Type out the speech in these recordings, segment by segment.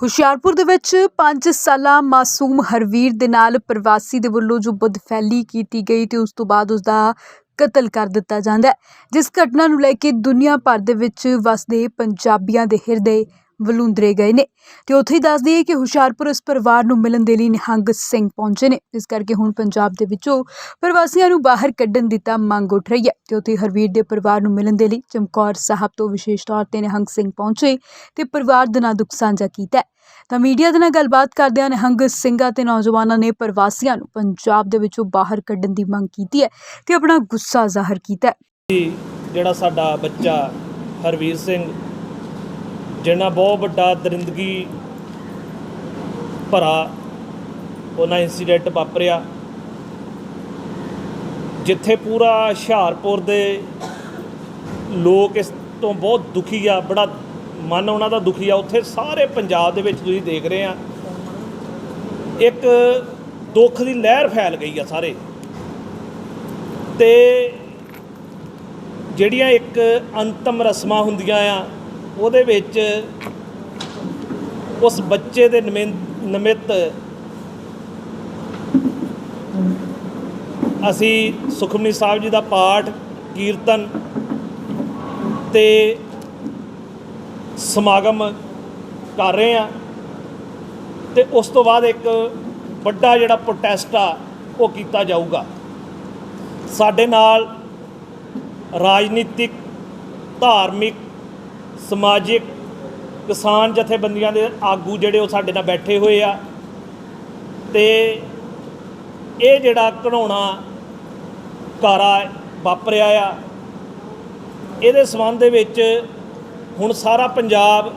ਹੁਸ਼ਿਆਰਪੁਰ ਦੇ ਵਿੱਚ 5 ਸਾਲਾ ਮਾਸੂਮ ਹਰਵੀਰ ਦੇ ਨਾਲ ਪ੍ਰਵਾਸੀ ਦੇ ਵੱਲੋਂ ਜੋ ਬਦਫੈਲੀ ਕੀਤੀ ਗਈ ਤੇ ਉਸ ਤੋਂ ਬਾਅਦ ਉਸ ਦਾ ਕਤਲ ਕਰ ਦਿੱਤਾ ਜਾਂਦਾ ਹੈ, ਜਿਸ ਘਟਨਾ ਨੂੰ ਲੈ ਕੇ ਦੁਨੀਆ ਭਰ ਦੇ ਵਿੱਚ ਵਸਦੇ ਪੰਜਾਬੀਆਂ ਦੇ ਹਿਰਦੇ ਵਲੂੰਦਰੇ ਗਏ ਨੇ ਤੇ ਉੱਥੇ ਹੀ ਦੱਸ ਦਈਏ ਕਿ ਹੁਸ਼ਿਆਰਪੁਰ ਇਸ ਪਰਿਵਾਰ ਨੂੰ ਮਿਲਣ ਦੇ ਲਈ ਨਿਹੰਗ ਸਿੰਘ ਪਹੁੰਚੇ ਨੇ। ਇਸ ਕਰਕੇ ਹੁਣ ਪੰਜਾਬ ਦੇ ਵਿੱਚੋਂ ਪ੍ਰਵਾਸੀਆਂ ਨੂੰ ਬਾਹਰ ਕੱਢਣ ਦੀ ਤਾਂ ਮੰਗ ਉੱਠ ਰਹੀ ਹੈ ਤੇ ਉੱਥੇ ਹਰਵੀਰ ਦੇ ਪਰਿਵਾਰ ਨੂੰ ਮਿਲਣ ਦੇ ਲਈ ਚਮਕੌਰ ਸਾਹਿਬ ਤੋਂ ਵਿਸ਼ੇਸ਼ ਤੌਰ ਤੇ ਨਿਹੰਗ ਸਿੰਘ ਪਹੁੰਚੇ ਤੇ ਪਰਿਵਾਰ ਦੇ ਨਾਲ ਦੁੱਖ ਸਾਂਝਾ ਕੀਤਾ ਤਾਂ ਮੀਡੀਆ ਦੇ ਨਾਲ ਗੱਲਬਾਤ ਕਰਦਿਆਂ ਨਿਹੰਗ ਸਿੰਘਾਂ ਤੇ ਨੌਜਵਾਨਾਂ ਨੇ ਪ੍ਰਵਾਸੀਆਂ ਨੂੰ ਪੰਜਾਬ ਦੇ ਵਿੱਚੋਂ ਬਾਹਰ ਕੱਢਣ ਦੀ ਮੰਗ ਕੀਤੀ ਹੈ ਤੇ ਆਪਣਾ ਗੁੱਸਾ ਜ਼ਾਹਰ ਕੀਤਾ ਹੈ। ਜਿਹੜਾ ਸਾਡਾ ਬੱਚਾ ਹਰਵੀਰ ਸਿੰਘ ਜਿਹਨਾਂ ਬਹੁਤ ਵੱਡਾ ਦਰਿੰਦਗੀ ਭਰਾ, ਉਹਨਾਂ ਇਨਸੀਡੈਂਟ ਵਾਪਰਿਆ। ਜਿੱਥੇ ਪੂਰਾ ਹੁਸ਼ਿਆਰਪੁਰ ਦੇ ਲੋਕ ਇਸ ਤੋਂ ਬਹੁਤ ਦੁਖੀ ਆ, ਬੜਾ ਮਨ ਉਹਨਾਂ ਦਾ ਦੁਖੀ ਆ। ਉੱਥੇ ਸਾਰੇ ਪੰਜਾਬ ਦੇ ਵਿੱਚ ਤੁਸੀਂ ਦੇਖ ਰਹੇ ਆ, ਇੱਕ ਦੁੱਖ ਦੀ ਲਹਿਰ ਫੈਲ ਗਈ ਆ ਸਾਰੇ। ਤੇ ਜਿਹੜੀਆਂ ਇੱਕ ਅੰਤਮ ਰਸਮਾਂ ਹੁੰਦੀਆਂ ਆ ਉਹਦੇ ਵਿੱਚ ਉਸ ਬੱਚੇ ਦੇ ਨਿਮਿੰ- ਨਿਮਿਤ ਅਸੀਂ ਸੁਖਮਨੀ ਸਾਹਿਬ ਜੀ ਦਾ ਪਾਠ, ਕੀਰਤਨ ਤੇ ਸਮਾਗਮ ਕਰ ਰਹੇ ਆ ਤੇ ਉਸ ਤੋਂ ਬਾਅਦ ਇੱਕ ਵੱਡਾ ਜਿਹੜਾ ਪ੍ਰੋਟੈਸਟ ਆ, ਉਹ ਕੀਤਾ ਜਾਊਗਾ। ਸਾਡੇ ਨਾਲ ਰਾਜਨੀਤਿਕ, ਧਾਰਮਿਕ ਸਮਾਜਿਕ ਕਿਸਾਨ ਜਥੇਬੰਦੀਆਂ ਦੇ ਆਗੂ ਜਿਹੜੇ ਉਹ ਸਾਡੇ ਨਾਲ ਬੈਠੇ ਹੋਏ ਆ। ਤੇ ਇਹ ਜਿਹੜਾ ਘੜਾਉਣਾ ਕਾਰਾ ਵਾਪਰਿਆ ਆ, ਇਹਦੇ ਸੰਬੰਧ ਦੇ ਵਿੱਚ ਹੁਣ ਸਾਰਾ ਪੰਜਾਬ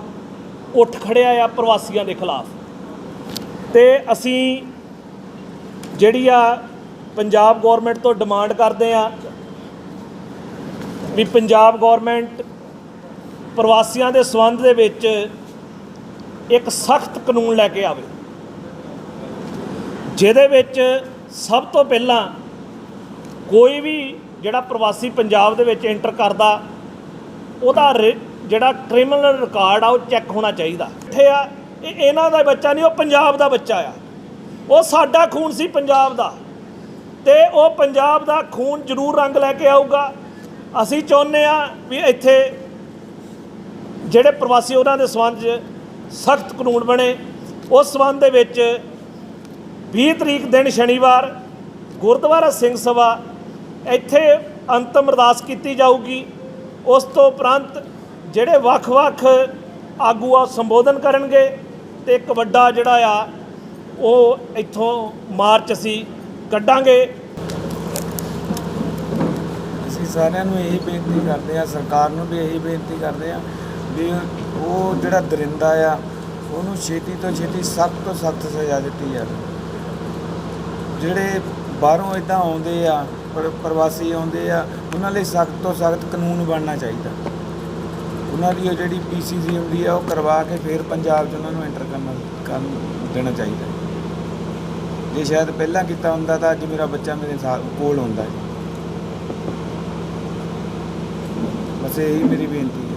ਉੱਠ ਖੜਿਆ ਆ ਪ੍ਰਵਾਸੀਆਂ ਦੇ ਖਿਲਾਫ। ਤੇ ਅਸੀਂ ਜਿਹੜੀ ਆ ਪੰਜਾਬ ਗਵਰਨਮੈਂਟ ਤੋਂ ਡਿਮਾਂਡ ਕਰਦੇ ਆ ਵੀ ਪੰਜਾਬ ਗਵਰਨਮੈਂਟ ਪ੍ਰਵਾਸੀਆਂ ਦੇ ਸੰਬੰਧ ਦੇ ਵਿੱਚ ਇੱਕ ਸਖਤ ਕਾਨੂੰਨ ਲੈ ਕੇ ਆਵੇ। ਜਿਹਦੇ ਵਿੱਚ ਸਭ ਤੋਂ ਪਹਿਲਾਂ ਕੋਈ ਵੀ ਜਿਹੜਾ ਪ੍ਰਵਾਸੀ ਪੰਜਾਬ ਦੇ ਵਿੱਚ ਐਂਟਰ ਕਰਦਾ, ਉਹਦਾ ਰਿ- ਜਿਹੜਾ ਕ੍ਰਿਮੀਨਲ ਰਿਕਾਰਡ ਆ, ਉਹ ਚੈੱਕ ਹੋਣਾ ਚਾਹੀਦਾ। ਇੱਥੇ ਆ, ਇਹ ਇਹਨਾਂ ਦਾ ਬੱਚਾ ਨਹੀਂ, ਉਹ ਪੰਜਾਬ ਦਾ ਬੱਚਾ ਆ। ਉਹ ਸਾਡਾ ਖੂਨ ਸੀ ਪੰਜਾਬ ਦਾ। ਤੇ ਉਹ ਪੰਜਾਬ ਦਾ ਖੂਨ ਜ਼ਰੂਰ ਰੰਗ ਲੈ ਕੇ ਆਊਗਾ। ਅਸੀਂ ਚਾਹੁੰਦੇ ਆ ਵੀ ਇੱਥੇ ਜਿਹੜੇ ਪ੍ਰਵਾਸੀ ਉਹਨਾਂ ਦੇ ਸੰਬੰਧ 'ਚ ਸਖਤ ਕਾਨੂੰਨ ਬਣੇ, ਉਸ ਸੰਬੰਧ ਦੇ ਵਿੱਚ 20 ਤਰੀਕ ਦਿਨ ਸ਼ਨੀਵਾਰ ਗੁਰਦੁਆਰਾ ਸਿੰਘ ਸਭਾ ਇੱਥੇ ਅੰਤਮ ਅਰਦਾਸ ਕੀਤੀ ਜਾਊਗੀ। ਉਸ ਤੋਂ ਉਪਰੰਤ ਜਿਹੜੇ ਵੱਖ-ਵੱਖ ਆਗੂ ਆ ਸੰਬੋਧਨ ਕਰਨਗੇ ਤੇ ਇੱਕ ਵੱਡਾ ਜਿਹੜਾ ਆ, ਉਹ ਇੱਥੋਂ ਮਾਰਚ ਅਸੀਂ ਕੱਢਾਂਗੇ। ਅਸੀਂ ਸਾਰਿਆਂ ਨੂੰ ਇਹੀ ਬੇਨਤੀ ਕਰਦੇ ਆ ਸਰਕਾਰ ਨੂੰ ਵੀ ਇਹੀ ਬੇਨਤੀ ਕਰਦੇ ਆ ਵੀ ਉਹ ਜਿਹੜਾ ਦਰਿੰਦਾ ਆ, ਉਹਨੂੰ ਛੇਤੀ ਤੋਂ ਛੇਤੀ ਸਖਤ ਤੋਂ ਸਖਤ ਸਜ਼ਾ ਦਿੱਤੀ ਜਾਵੇ। ਜਿਹੜੇ ਬਾਹਰੋਂ ਇਦਾਂ ਆਉਂਦੇ ਆ, ਪਰ- ਪ੍ਰਵਾਸੀ ਆਉਂਦੇ ਆ, ਉਹਨਾਂ ਲਈ ਸਖਤ ਤੋਂ ਸਖਤ ਕਾਨੂੰਨ ਬਣਨਾ ਚਾਹੀਦਾ। ਉਹਨਾਂ ਦੀ ਉਹ ਜਿਹੜੀ ਪੀਸੀਸੀ ਹੁੰਦੀ ਆ, ਉਹ ਕਰਵਾ ਕੇ ਫਿਰ ਪੰਜਾਬ 'ਚ ਉਹਨਾਂ ਨੂੰ ਐਂਟਰ ਕਰਨਾ ਕਰਨ ਦੇਣਾ ਚਾਹੀਦਾ। ਜੇ ਸ਼ਾਇਦ ਪਹਿਲਾਂ ਕੀਤਾ ਹੁੰਦਾ ਤਾਂ ਅੱਜ ਮੇਰਾ ਬੱਚਾ ਮੇਰੇ ਸਾਥ ਕੋਲ ਹੁੰਦਾ ਹੈ। ਬਸ ਇਹੀ ਮੇਰੀ ਬੇਨਤੀ